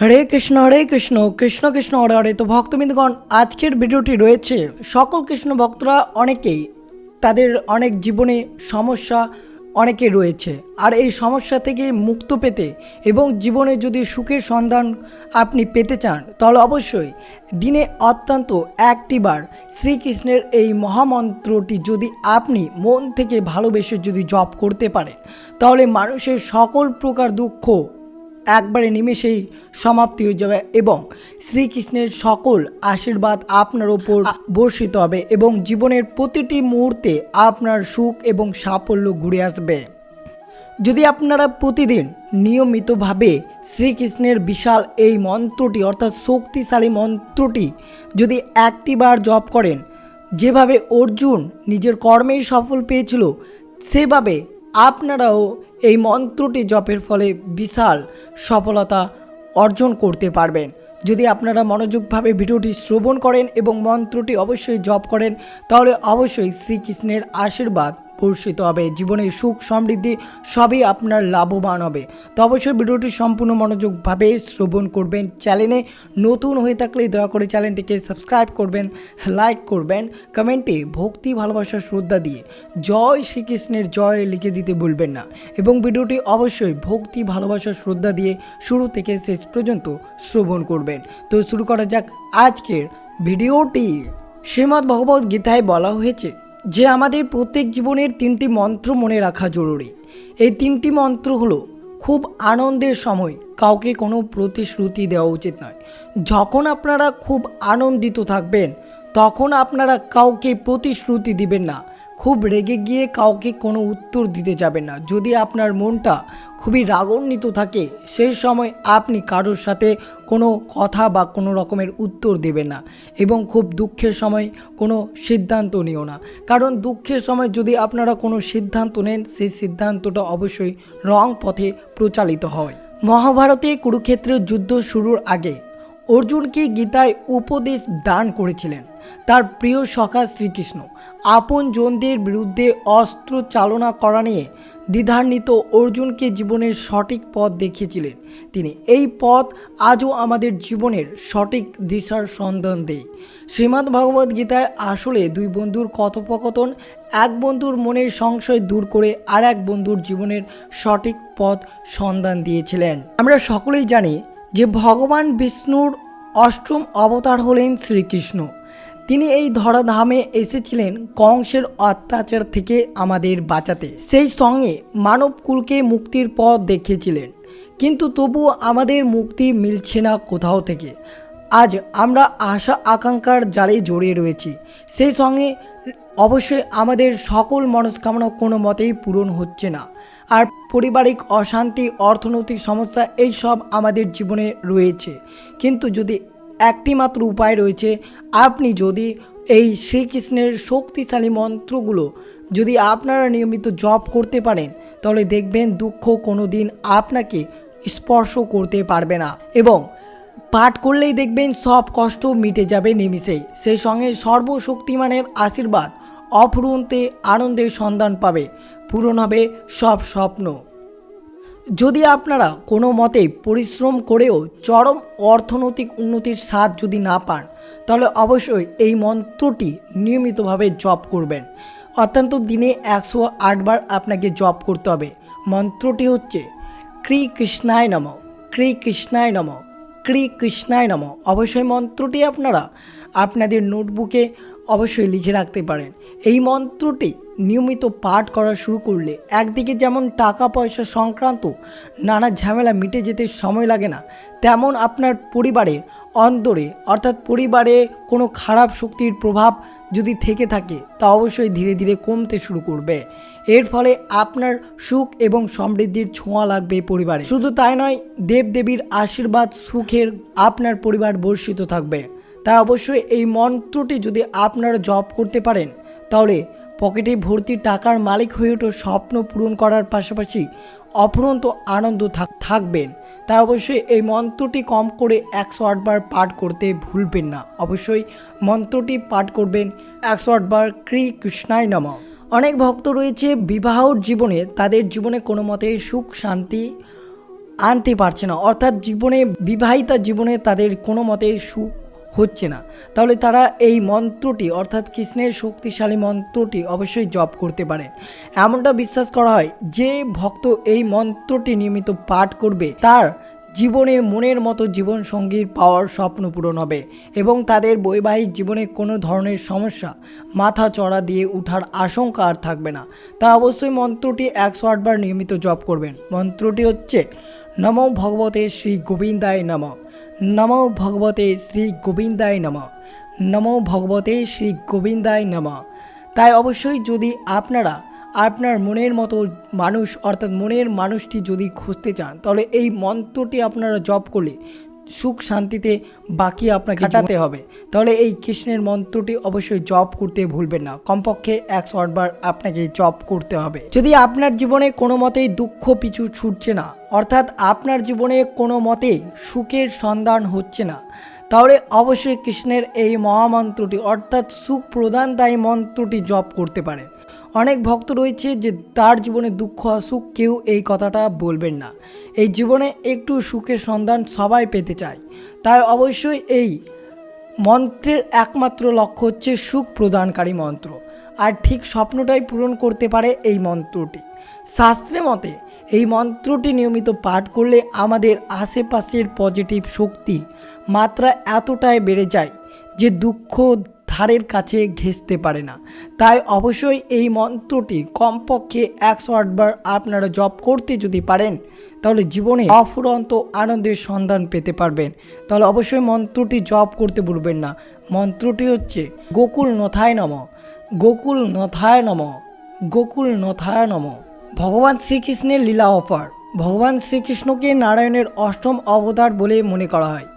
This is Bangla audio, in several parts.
হরে কৃষ্ণ হরে কৃষ্ণ কৃষ্ণ কৃষ্ণ, হরে হরে। তো ভক্তবৃন্দগণ, আজকের ভিডিওটি রয়েছে সকল কৃষ্ণ ভক্তরা অনেকেই, তাদের অনেক জীবনে সমস্যা অনেকে রয়েছে। আর এই সমস্যা থেকে মুক্ত পেতে এবং জীবনে যদি সুখের সন্ধান আপনি পেতে চান, তাহলে অবশ্যই দিনে অত্যন্ত একটিবার শ্রীকৃষ্ণের এই মহামন্ত্রটি যদি আপনি মন থেকে ভালোবেসে যদি জপ করতে পারেন, তাহলে মানুষের সকল প্রকার দুঃখ একবারে নিমেষেই সমাপ্তি হয়ে যাবে এবং শ্রীকৃষ্ণের সকল আশীর্বাদ আপনার ওপর বর্ষিত হবে এবং জীবনের প্রতিটি মুহূর্তে আপনার সুখ এবং সাফল্য ঘুরে আসবে। যদি আপনারা প্রতিদিন নিয়মিতভাবে শ্রীকৃষ্ণের বিশাল এই মন্ত্রটি, অর্থাৎ শক্তিশালী মন্ত্রটি, যদি একটিবার জপ করেন, যেভাবে অর্জুন নিজের কর্মেই সফল পেয়েছিল, সেভাবে আপনারাও এই মন্ত্রটি জপের ফলে বিশাল সফলতা অর্জন করতে পারবেন। যদি আপনারা মনোযোগভাবে ভিডিওটি শ্রবণ করেন এবং মন্ত্রটি অবশ্যই জপ করেন, তাহলে অবশ্যই শ্রীকৃষ্ণের আশীর্বাদ বর্ষিত হবে। জীবনে সুখ, সমৃদ্ধি সবই আপনার লাভবান হবে। তো অবশ্যই ভিডিওটি সম্পূর্ণ মনোযোগভাবে শ্রবণ করবেন। চ্যানেলে নতুন হয়ে থাকলে দয়া করে চ্যানেলটিকে সাবস্ক্রাইব করবেন, লাইক করবেন, কমেন্টে ভক্তি, ভালোবাসা, শ্রদ্ধা দিয়ে জয় শ্রীকৃষ্ণের জয় লিখে দিতে ভুলবেন না। এবং ভিডিওটি অবশ্যই ভক্তি, ভালোবাসা, শ্রদ্ধা দিয়ে শুরু থেকে শেষ পর্যন্ত শ্রবণ করবেন। তো শুরু করা যাক আজকের ভিডিওটি। শ্রীমদ্ ভগবত গীতায় বলা হয়েছে যে আমাদের প্রত্যেক জীবনের তিনটি মন্ত্র মনে রাখা জরুরি। এই তিনটি মন্ত্র হলো, খুব আনন্দের সময় কাউকে কোনো প্রতিশ্রুতি দেওয়া উচিত নয়। যখন আপনারা খুব আনন্দিত থাকবেন, তখন আপনারা কাউকে প্রতিশ্রুতি দিবেন না। খুব রেগে গিয়ে কাউকে কোনো উত্তর দিতে যাবেন না। যদি আপনার মনটা খুবই রাগান্বিত থাকে, সেই সময় আপনি কারোর সাথে কোনো কথা বা কোনো রকমের উত্তর দেবেন না এবং খুব দুঃখের সময় কোনো সিদ্ধান্ত নিও না। কারণ দুঃখের সময় যদি আপনারা কোনো সিদ্ধান্ত নেন, সেই সিদ্ধান্তটা অবশ্যই রং পথে প্রচালিত হয়। মহাভারতে কুরুক্ষেত্রের যুদ্ধ শুরুর আগে অর্জুনকে গীতায় উপদেশ দান করেছিলেন। তার প্রিয় সখা শ্রীকৃষ্ণ। আপন জনদের বিরুদ্ধে অস্ত্র চালনা করা নিয়ে দ্বিধান্বিত অর্জুনকে জীবনের সঠিক পথ দেখিয়েছিলেন তিনি। এই পথ আজও আমাদের জীবনের সঠিক দিশার সন্ধান দেয়। শ্রীমদ্ ভগবদ গীতায় আসলে দুই বন্ধুর কথোপকথন এক বন্ধুর মনের সংশয় দূর করে আর এক বন্ধুর জীবনের সঠিক পথ সন্ধান দিয়েছিলেন। আমরা সকলেই জানি যে ভগবান বিষ্ণুর অষ্টম অবতার হলেন শ্রীকৃষ্ণ। তিনি এই ধরাধামে এসেছিলেন কংসের অত্যাচার থেকে আমাদের বাঁচাতে। সেই সঙ্গে মানবকুলকে মুক্তির পথ দেখিয়েছিলেন। কিন্তু তবুও আমাদের মুক্তি মিলছে না কোথাও থেকে। আজ আমরা আশা আকাঙ্ক্ষার জালে জড়িয়ে রয়েছি। সেই সঙ্গে অবশ্যই আমাদের সকল মনস্কামনা কোনো মতেই পূরণ হচ্ছে না। আর পারিবারিক অশান্তি, অর্থনৈতিক সমস্যা এই সব আমাদের জীবনে রয়েছে। কিন্তু যদি একটি মাত্র উপায় রয়েছে। আপনি যদি এই শ্রীকৃষ্ণের শক্তিশালী মন্ত্রগুলো যদি আপনারা নিয়মিত জপ করতে পারেন, তাহলে দেখবেন দুঃখ কোনো দিন আপনাকে স্পর্শ করতে পারবে না এবং পাঠ করলেই দেখবেন সব কষ্ট মিটে যাবে নিমিষেই সেই সঙ্গে সর্বশক্তিমানের আশীর্বাদ অফুরন্তে আনন্দের সন্ধান পাবে। পূরণ হবে সব স্বপ্ন। যদি আপনারা কোনো মতে পরিশ্রম করেও চরম অর্থনৈতিক উন্নতির স্বাদ যদি না পান, তাহলে অবশ্যই এই মন্ত্রটি নিয়মিতভাবে জপ করবেন। অত্যন্ত দিনে একশো আটবার আপনাকে জপ করতে হবে। মন্ত্রটি হচ্ছে, ক্রি কৃষ্ণায় নম, ক্রি কৃষ্ণায় নম, ক্রি কৃষ্ণায় নম। অবশ্যই মন্ত্রটি আপনারা আপনাদের নোটবুকে অবশ্যই লিখে রাখতে পারেন। এই মন্ত্রটি নিয়মিত পাঠ করা শুরু করলে একদিকে যেমন টাকা পয়সা সংক্রান্ত নানা ঝামেলা মিটে যেতে সময় লাগে না, তেমন আপনার পরিবারের অন্তরে, অর্থাৎ পরিবারে কোনো খারাপ শক্তির প্রভাব যদি থেকে থাকে, তা অবশ্যই ধীরে ধীরে কমতে শুরু করবে। এর ফলে আপনার সুখ এবং সমৃদ্ধির ছোঁয়া লাগবে পরিবারে। শুধু তাই নয়, দেবদেবীর আশীর্বাদ, সুখের আপনার পরিবার বর্ষিত থাকবে। তাই অবশ্যই এই মন্ত্রটি যদি আপনারা জপ করতে পারেন, তাহলে পকেটে ভর্তি টাকার মালিক হয়ে ওঠো স্বপ্ন পূরণ করার পাশাপাশি অফুরন্ত আনন্দ থাক- থাকবেন। তাই অবশ্যই এই মন্ত্রটি কম করে একশো আটবার পাঠ করতে ভুলবেন না। অবশ্যই মন্ত্রটি পাঠ করবেন একশো আটবার ক্রি কৃষ্ণায় নম। অনেক ভক্ত রয়েছে বিবাহর জীবনে, তাদের জীবনে কোনো মতে সুখ, শান্তি আনতে পারছে না। অর্থাৎ জীবনে, বিবাহিতা জীবনে তাদের কোনো মতে সুখ হচ্ছে না। তাহলে তারা এই মন্ত্রটি, অর্থাৎ কৃষ্ণের শক্তিশালী মন্ত্রটি অবশ্যই জপ করতে পারেন এমনটা বিশ্বাস করা হয়, যে ভক্ত এই মন্ত্রটি নিয়মিত পাঠ করবে, তার জীবনে মনের মতো জীবন সঙ্গীর পাওয়ার স্বপ্ন পূরণ হবে এবং তাদের বৈবাহিক জীবনে কোনো ধরনের সমস্যা, মাথা চড়া দিয়ে ওঠার আশঙ্কা আর থাকবে না। তা অবশ্যই মন্ত্রটি একশো আটবার নিয়মিত জপ করবেন। মন্ত্রটি হচ্ছে, নমো ভগবতে শ্রী গোবিন্দায় নম। নমো ভগবতে শ্রী গোবিন্দায় নম নমো ভগবতে শ্রী গোবিন্দায় নম তাই অবশ্যই যদি আপনারা আপনার মনের মতো মানুষ অর্থাৎ মনের মানুষটি যদি খুঁজতে চান তাহলে এই মন্ত্রটি আপনারা জপ করলে সুখ শান্তিতে বাকি আপনাকে কাটাতে হবে। তাহলে এই কৃষ্ণের মন্ত্রটি অবশ্যই জপ করতে ভুলবেন না। কমপক্ষে একশো আটবার আপনাকে জপ করতে হবে। যদি আপনার জীবনে কোনো মতেই দুঃখ পিছু ছুটছে না অর্থাৎ আপনার জীবনে কোনো মতেই সুখের সন্ধান হচ্ছে না। তাহলে অবশ্যই কৃষ্ণের এই মহামন্ত্রটি, অর্থাৎ সুখ প্রদানদায়ী মন্ত্রটি জপ করতে পারেন অনেক ভক্ত রয়েছে যে তার জীবনে দুঃখ আসুক কেউ এই কথাটা বলবেন না। এই জীবনে একটু সুখের সন্ধান সবাই পেতে চায়। তাই অবশ্যই এই মন্ত্রের একমাত্র লক্ষ্য হচ্ছে সুখ প্রদানকারী মন্ত্র। আর ঠিক স্বপ্নটাই পূরণ করতে পারে এই মন্ত্রটি। শাস্ত্রে মতে এই মন্ত্রটি নিয়মিত পাঠ করলে আমাদের আশেপাশের পজিটিভ শক্তি মাত্রা এতটাই বেড়ে যায় যে দুঃখ ধারের কাছে ঘেঁষতে পারে না। তাই অবশ্যই এই মন্ত্রটি কমপক্ষে একশো আটবার আপনারা জপ করতে যদি পারেন, তাহলে জীবনে অফুরন্ত আনন্দের সন্ধান পেতে পারবেন। তাহলে অবশ্যই মন্ত্রটি জপ করতে ভুলবেন না। মন্ত্রটি হচ্ছে গোকুল নথায় নম। গোকুল নথায় নম। গোকুল নথায় নম। ভগবান শ্রীকৃষ্ণের লীলা অপার ভগবান শ্রীকৃষ্ণকে নারায়ণের অষ্টম অবতার বলে মনে করা হয়।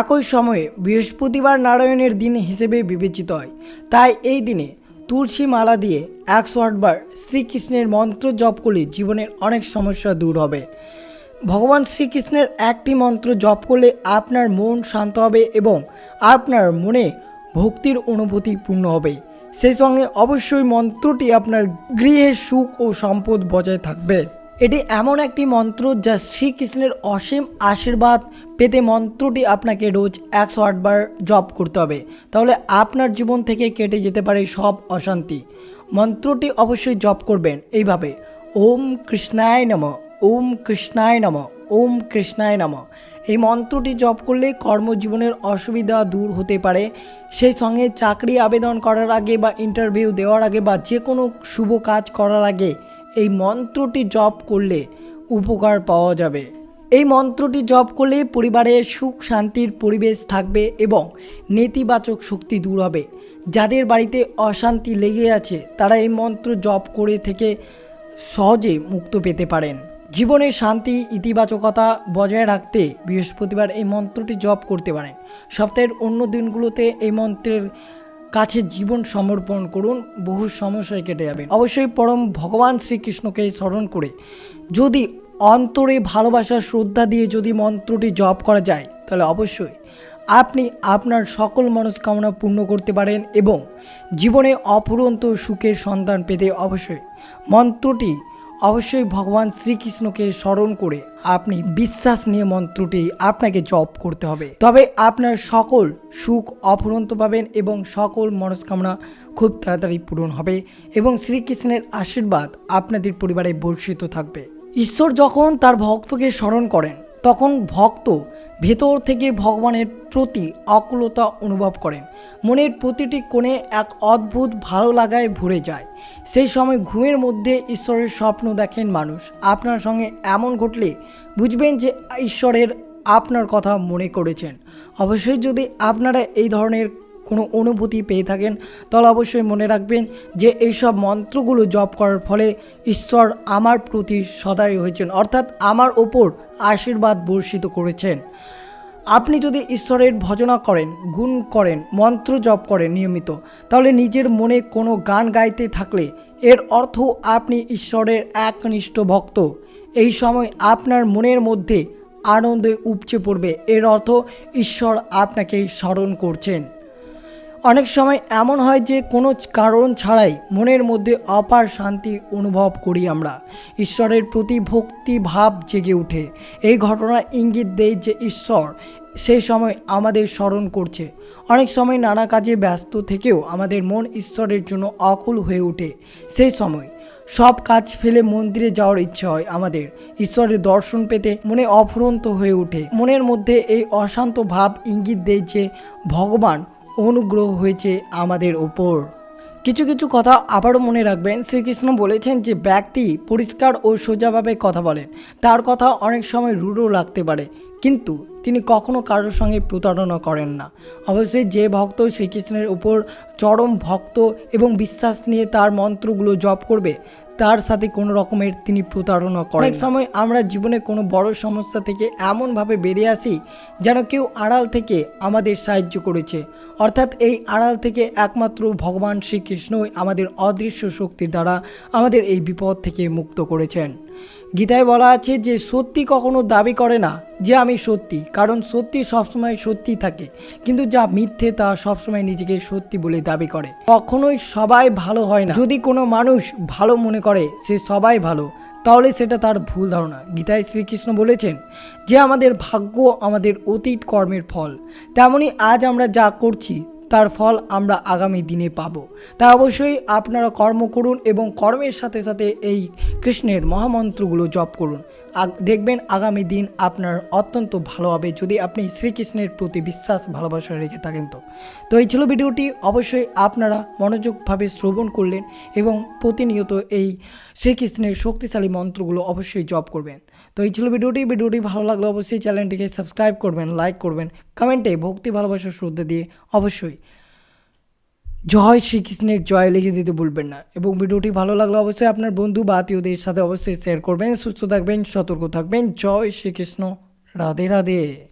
একই সময়ে বৃহস্পতিবার নারায়ণের দিন হিসেবে বিবেচিত হয়। তাই এই দিনে তুলসী মালা দিয়ে একশো আটবার শ্রীকৃষ্ণের মন্ত্র জপ করলে জীবনের অনেক সমস্যা দূর হবে। ভগবান শ্রীকৃষ্ণের একটি মন্ত্র জপ করলে আপনার মন শান্ত হবে এবং আপনার মনে ভক্তির অনুভূতি পূর্ণ হবে। সেই সঙ্গে অবশ্যই মন্ত্রটি আপনার গৃহের সুখ ও সম্পদ বজায় থাকবে। এটি এমন একটি মন্ত্র যা শ্রীকৃষ্ণের অসীম আশীর্বাদ পেতে মন্ত্রটি আপনাকে রোজ একশো আটবার জপ করতে হবে। তাহলে আপনার জীবন থেকে কেটে যেতে পারে সব অশান্তি। মন্ত্রটি অবশ্যই জপ করবেন এইভাবে, ওম কৃষ্ণায় নম, ওম কৃষ্ণায় নম, ওম কৃষ্ণায় নম। এই মন্ত্রটি জপ করলে কর্মজীবনের অসুবিধা দূর হতে পারে। সেই সঙ্গে চাকরি আবেদন করার আগে বা ইন্টারভিউ দেওয়ার আগে বা যে কোনো শুভ কাজ করার আগে এই মন্ত্রটি জপ করলে উপকার পাওয়া যাবে। এই মন্ত্রটি জপ করলে পরিবারে সুখ শান্তির পরিবেশ থাকবে এবং নেতিবাচক শক্তি দূর হবে। যাদের বাড়িতে অশান্তি লেগে আছে, তারা এই মন্ত্র জপ করে থেকে সহজে মুক্ত পেতে পারেন। জীবনে শান্তি, ইতিবাচকতা বজায় রাখতে বৃহস্পতিবার এই মন্ত্রটি জপ করতে পারেন। সপ্তাহের অন্য দিনগুলোতে এই মন্ত্রের কাছে জীবন সমর্পণ করুন, বহু সমস্যায় কেটে যাবেন অবশ্যই পরম ভগবান শ্রীকৃষ্ণকে স্মরণ করে, যদি অন্তরে ভালোবাসা, শ্রদ্ধা দিয়ে যদি মন্ত্রটি জপ করা যায়, তাহলে অবশ্যই আপনি আপনার সকল মনস্কামনা পূর্ণ করতে পারেন এবং জীবনে অপুরন্ত সুখের সন্ধান পেতে অবশ্যই মন্ত্রটি অবশ্যই ভগবান শ্রীকৃষ্ণকে স্মরণ করে আপনি বিশ্বাস নিয়ে মন্ত্রটি আপনাকে জপ করতে হবে। তবে আপনার সকল সুখ অফুরন্ত পাবেন এবং সকল মনস্কামনা খুব তাড়াতাড়ি পূরণ হবে এবং শ্রীকৃষ্ণের আশীর্বাদ আপনাদের পরিবারে বর্ষিত থাকবে। ঈশ্বর যখন তার ভক্তকে স্মরণ করেন, তখন ভক্ত ভেতর থেকে ভগবানের প্রতি অকুলতা অনুভব করেন। মনের প্রতিটি কোণে এক অদ্ভুত ভালো লাগায় ভরে যায়। সেই সময় ঘুমের মধ্যে ঈশ্বরের স্বপ্ন দেখেন মানুষ। আপনার সঙ্গে এমন ঘটলে বুঝবেন যে ঈশ্বরের আপনার কথা মনে করেছেন। অবশ্যই যদি আপনারা এই ধরনের কোনো অনুভূতি পেয়ে থাকেন। তাহলে অবশ্যই মনে রাখবেন যে এইসব মন্ত্রগুলো জপ করার ফলে ঈশ্বর আমার প্রতি সদাই হয়েছেন, অর্থাৎ আমার ওপর আশীর্বাদ বর্ষিত করেছেন। আপনি যদি ঈশ্বরের ভজনা করেন, গুণ করেন, মন্ত্র জপ করেন নিয়মিত, তাহলে নিজের মনে কোনো গান গাইতে থাকলে এর অর্থ আপনি ঈশ্বরের একনিষ্ঠ ভক্ত। এই সময় আপনার মনের মধ্যে আনন্দে উপচে পড়বে, এর অর্থ ঈশ্বর আপনাকে স্মরণ করছেন। অনেক সময় এমন হয় যে কোনো কারণ ছাড়াই মনের মধ্যে অপার শান্তি অনুভব করি আমরা। ঈশ্বরের প্রতি ভক্তি ভাব জেগে ওঠে। এই ঘটনা ইঙ্গিত দেয় যে ঈশ্বর সেই সময় আমাদের স্মরণ করছে। অনেক সময় নানা কাজে ব্যস্ত থেকেও আমাদের মন ঈশ্বরের জন্য অকুল হয়ে ওঠে। সেই সময় সব কাজ ফেলে মন্দিরে যাওয়ার ইচ্ছা হয় আমাদের। ঈশ্বরের দর্শন পেতে মনে অফুরন্ত হয়ে ওঠে। মনের মধ্যে এই অশান্ত ভাব ইঙ্গিত দেয় যে ভগবান অনুগ্রহ হয়েছে আমাদের ওপর। কিছু কিছু কথা আবারও মনে রাখবেন। শ্রীকৃষ্ণ বলেছেন যে, ব্যক্তি পরিষ্কার ও সোজাভাবে কথা বলেন তার কথা অনেক সময় রূঢ় লাগতে পারে। কিন্তু তিনি কখনো কারোর সঙ্গে প্রতারণা করেন না। অবশ্যই যে ভক্ত শ্রীকৃষ্ণের উপর চরম ভক্ত এবং বিশ্বাস নিয়ে তার মন্ত্রগুলো জপ করবে তার সাথে কোনো রকমের তিনি প্রতারণা করেন অনেক সময় আমরা জীবনে কোনো বড় সমস্যা থেকে এমনভাবে বেরিয়ে আসি যেন কেউ আড়াল থেকে আমাদের সাহায্য করেছে। অর্থাৎ এই আড়াল থেকে একমাত্র ভগবান শ্রীকৃষ্ণই আমাদের অদৃশ্য শক্তির দ্বারা আমাদের এই বিপদ থেকে মুক্ত করেছেন। গীতায় বলা আছে যে সত্যি কখনো দাবি করে না যে আমি সত্যি, কারণ সত্যি সবসময় সত্যি থাকে। কিন্তু যা মিথ্যে তা সবসময় নিজেকে সত্যি বলে দাবি করে। কখনোই সবাই ভালো হয় না। যদি কোনো মানুষ ভালো মনে করে, সে সবাই ভালো, তাহলে সেটা তার ভুল ধারণা। গীতায় শ্রীকৃষ্ণ বলেছেন যে, আমাদের ভাগ্য আমাদের অতীত কর্মের ফল। তেমনি আজ আমরা যা করছি, তার ফল আমরা আগামী দিনে পাব। তাই অবশ্যই আপনারা কর্ম করুন এবং কর্মের সাথে সাথে এই কৃষ্ণের মহামন্ত্রগুলো জপ করুন। দেখবেন আগামী দিন আপনার অত্যন্ত ভালো হবে যদি আপনি শ্রীকৃষ্ণের প্রতি বিশ্বাস, ভালোবাসা রেখে থাকেন তো। তো এই ছিল ভিডিওটি। অবশ্যই আপনারা মনোযোগভাবে শ্রবণ করলেন এবং প্রতিনিয়ত এই শ্রীকৃষ্ণের শক্তিশালী মন্ত্রগুলো অবশ্যই জপ করবেন। তো এই ছিল ভিডিওটি। ভিডিওটি ভালো লাগলে অবশ্যই চ্যানেলটিকে সাবস্ক্রাইব করবেন, লাইক করবেন, কমেন্টে ভক্তি, ভালোবাসা, শ্রদ্ধা দিয়ে অবশ্যই জয় শ্রীকৃষ্ণের জয় লিখে দিতে ভুলবেন না। এবং ভিডিওটি ভালো লাগলে অবশ্যই আপনার বন্ধু বা আত্মীয়দের সাথে অবশ্যই শেয়ার করবেন। সুস্থ থাকবেন, সতর্ক থাকবেন। জয় শ্রীকৃষ্ণ। রাধে রাধে।